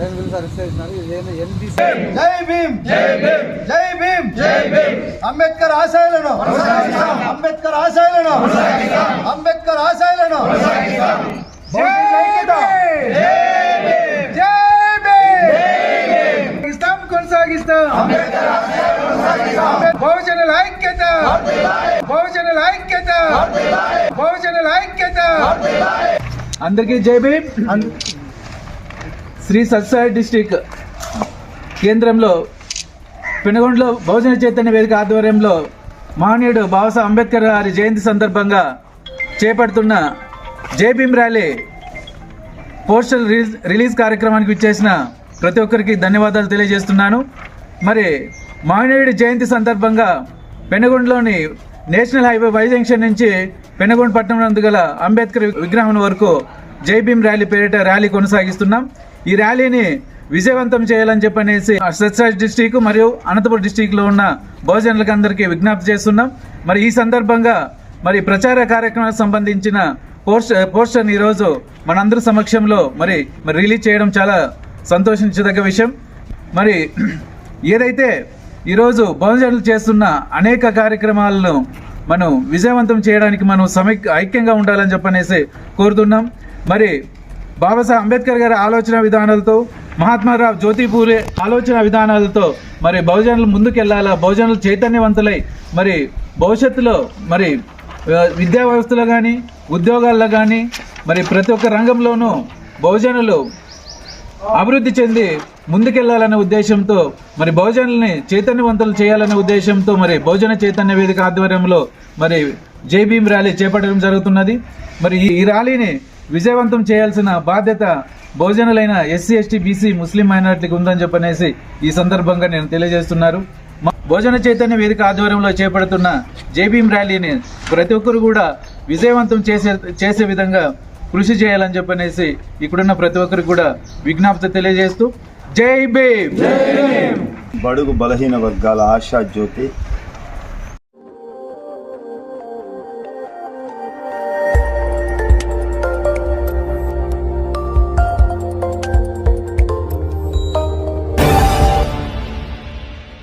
వేలు అరెస్ట్ చేసినారు ఇదేమో ఎన్బీసీ జై భీమ్ జై భీమ్ జై భీమ్ జై భీమ్ అంబేద్కర్ ఆశయాలను అంబేద్కర్ ఆశయాలను అంబేద్కర్ ఆశయాలను జై భీమ్ జై భీమ్ కొనసాగిస్తాం కొనసాగిస్తాం బహుజనుల ఐక్యత బహుజనుల ఐక్యత బహుజనుల ఐక్యత అందరికీ జై భీమ్ శ్రీ సత్సాయి డిస్టిక్ కేంద్రంలో పెనుగొండలో బహుజన చైతన్య వేదిక ఆధ్వర్యంలో మహనీయుడు బాబాసాహెబ్ అంబేద్కర్ గారి జయంతి సందర్భంగా చేపడుతున్న Jai Bhim rally postal release release కార్యక్రమానికి ఇచ్చేసిన ప్రతి ఒక్కరికి ధన్యవాదాలు తెలియజేస్తున్నాను. మరి మహనీయుడి జయంతి సందర్భంగా పెనుగొండలోని నేషనల్ హైవే వై జంక్షన్ నుంచి పెనుగొండ పట్టణం నందు గల అంబేద్కర్ విగ్రహం వరకు జై భీమ్ ర్యాలీ పేరిట ర్యాలీ కొనసాగిస్తున్నాం. ఈ ర్యాలీని విజయవంతం చేయాలని చెప్పనేసి సత్యసాయి డిస్టిక్ మరియు అనంతపురం డిస్టిక్లో ఉన్న బహుజనులకు అందరికీ విజ్ఞప్తి చేస్తున్నాం. మరి ఈ సందర్భంగా మరి ప్రచార కార్యక్రమానికి సంబంధించిన పోస్టర్ పోస్టర్ ఈరోజు మనందరి సమక్షంలో మరి మరి రిలీజ్ చేయడం చాలా సంతోషించదగ్గ విషయం. మరి ఏదైతే ఈరోజు బహుజనులు చేస్తున్న అనేక కార్యక్రమాలను మనం విజయవంతం చేయడానికి మనం సమైక్ ఐక్యంగా ఉండాలని చెప్పనేసి కోరుతున్నాం. మరి బాబాసాహెబ్ అంబేద్కర్ గారి ఆలోచన విధానాలతో మహాత్మారావు జ్యోతిపూరే ఆలోచన విధానాలతో మరి బహుజనులు ముందుకెళ్ళాలా? బహుజనులు చైతన్యవంతులై మరి భవిష్యత్తులో మరి విద్యా వ్యవస్థలో కానీ ఉద్యోగాల్లో కానీ మరి ప్రతి ఒక్క రంగంలోనూ బహుజనులు అభివృద్ధి చెంది ముందుకెళ్ళాలనే ఉద్దేశంతో మరి బహుజనుల్ని చైతన్యవంతులు చేయాలనే ఉద్దేశంతో మరి బహుజన చైతన్య వేదిక ఆధ్వర్యంలో మరి జై భీమ్ ర్యాలీ చేపట్టడం జరుగుతున్నది. మరి ఈ ర్యాలీని విజయవంతం చేయాల్సిన బాధ్యత బహుజనులైన ఎస్సీ ఎస్టీ బీసీ ముస్లిం మైనార్టీకి ఉందని చెప్పనేసి ఈ సందర్భంగా నేను తెలియజేస్తున్నారు. భోజన చైతన్య వేదిక ఆధ్వర్యంలో చేపడుతున్న జేబీఎం ర్యాలీని ప్రతి ఒక్కరు కూడా విజయవంతం చేసే చేసే విధంగా కృషి చేయాలని చెప్పనేసి ఇక్కడున్న ప్రతి ఒక్కరికి కూడా విజ్ఞప్తి తెలియజేస్తూ జై భీమ్! బడుగు బలహీన వర్గాల ఆశా జ్యోతి